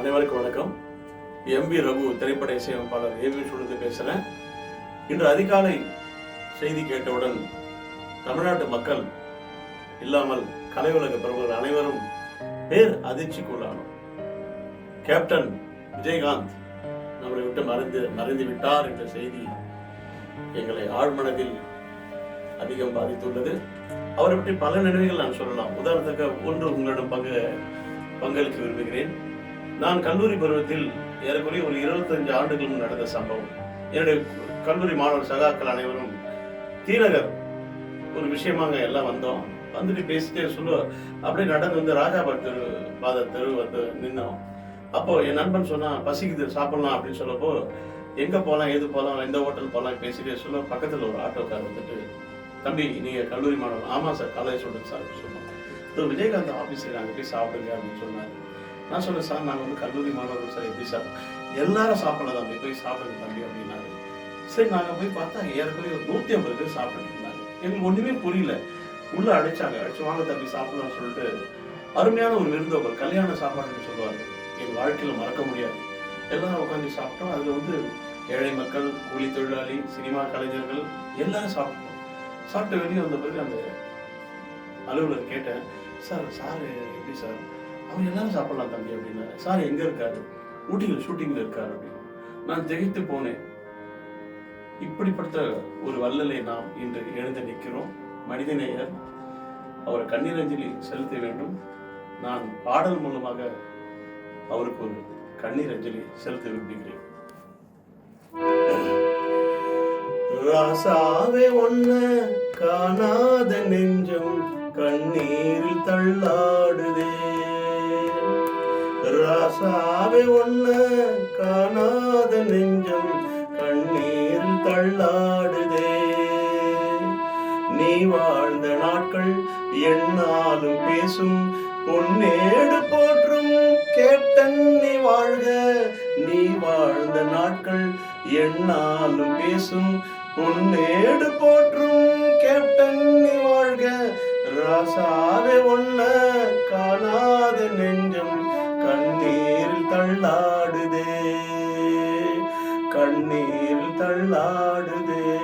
அனைவருக்கும் வணக்கம். M V Raghu திரைப்பட இசையமைப்பாளர் ஏவி சுழுந்து பேசுகிறேன் இன்று அதிகாலை செய்தி கேட்டவுடன் தமிழ்நாட்டு மக்கள் இல்லாமல் கலை உலக பிரபுகள் அனைவரும் பேர் அதிர்ச்சிக்குள்ளானோம். கேப்டன் விஜயகாந்த் நம்மளை விட்டு மறைந்து மறைந்து விட்டார் என்ற செய்தி எங்களை ஆழ்மனதில் அதிகம் பாதித்துள்ளது. அவரை பற்றி பல நினைவுகள் நான் சொல்லலாம். உதாரணத்துக்கு ஒன்று உங்களிடம் பங்கு பங்களிக்க விரும்புகிறேன். நான் கல்லூரி பருவத்தில் ஏறக்குறைய ஒரு இருபத்தஞ்சு ஆண்டுகள் முன் நடந்த சம்பவம். என்னுடைய கல்லூரி மாணவர் சகாக்கள் அனைவரும் தீநகர் ஒரு விஷயமாக எல்லாம் வந்தோம். வந்துட்டு பேசிட்டே சொல்லுவோம் அப்படியே நடந்து வந்து ராஜாபாத் தெரு பாத தெரு வந்து நின்னோம். அப்போ என் நண்பன் சொன்னா பசிக்குது சாப்பிடலாம் அப்படின்னு சொல்லப்போ எங்க போகலாம் எது போகலாம் எந்த ஹோட்டல் போகலாம் பேசிட்டே சொல்ல பக்கத்தில் ஒரு ஆட்டோக்கார் வந்துட்டு தம்பி நீங்க கல்லூரி மாணவர் ஆமா சார் காலேஜ் சொல்லுங்க சார் அப்படின்னு சொன்னோம் விஜயகாந்த் ஆஃபீஸில் நாங்கள் போய் சாப்பிடுங்க அப்படின்னு சொன்னாரு. நான் சொன்னேன் சார் நாங்கள் வந்து கல்லூரி மாணவர்கள் சார் எப்படி சார்? எல்லாரும் சாப்பிடல தம்பி போய் சாப்பிடுங்க தம்பி அப்படின்னாரு. சரி நாங்கள் போய் பார்த்தா ஏற்கனவே ஒரு நூற்றி ஐம்பது பேர் சாப்பிட்டுட்டு இருந்தாங்க. எங்களுக்கு ஒன்றுமே புரியல. உள்ள அடைச்சாங்க. அடிச்சு வாங்க தம்பி சாப்பிடலாம்னு சொல்லிட்டு அருமையான ஒரு விருந்தோம்பல் கல்யாண சாப்பாடுன்னு சொல்லுவாங்க. எங்கள் வாழ்க்கையில் மறக்க முடியாது. எல்லாரும் உட்காந்து சாப்பிட்டோம். அதில் வந்து ஏழை மக்கள் கூலி தொழிலாளி சினிமா கலைஞர்கள் எல்லாரும் சாப்பிட்டோம். சாப்பிட்டு வெளியே வந்த பிறகு அந்த அலுவலர் கேட்டேன் சார் சார் எப்படி சார்? அவர் எல்லாரும் சாப்பிடலாம் தம்பி அப்படின்னா சார் எங்க இருக்காரு? ஊட்டியில் ஷூட்டிங்ல இருக்காரு. அப்படின்னு நான் திகைத்து போனேன். இப்படிப்பட்ட ஒரு வல்லலை நாம் இன்று எழுந்து நிற்கிறோம். மனிதநேயர் அவர் கண்ணீரஞ்சலி செலுத்த வேண்டும். நான் பாடல் மூலமாக அவருக்கு ஒரு கண்ணீர் அஞ்சலி செலுத்த விரும்புகிறேன். ராசாவே ஒன்ன காணாத நெஞ்சம் கண்ணீரில் தள்ளாடுதே. ராசாவே ஒண்ணு காணாத நெஞ்சம் கண்ணீர் தள்ளாடுதே. நீ வாழ்ந்த நாட்கள் என்னாலும் பேசும் பொன்னேடு போற்றும் கேட்டன் நீ வாழ்க. நீ வாழ்ந்த நாட்கள் என்னாலும் பேசும் பொன்னேடு போற்றும் கேப்டன் நீ வாழ்க. ராசாவே ஒன்ன தள்ளாடுதே. கண்ணீர் தள்ளாடுதே.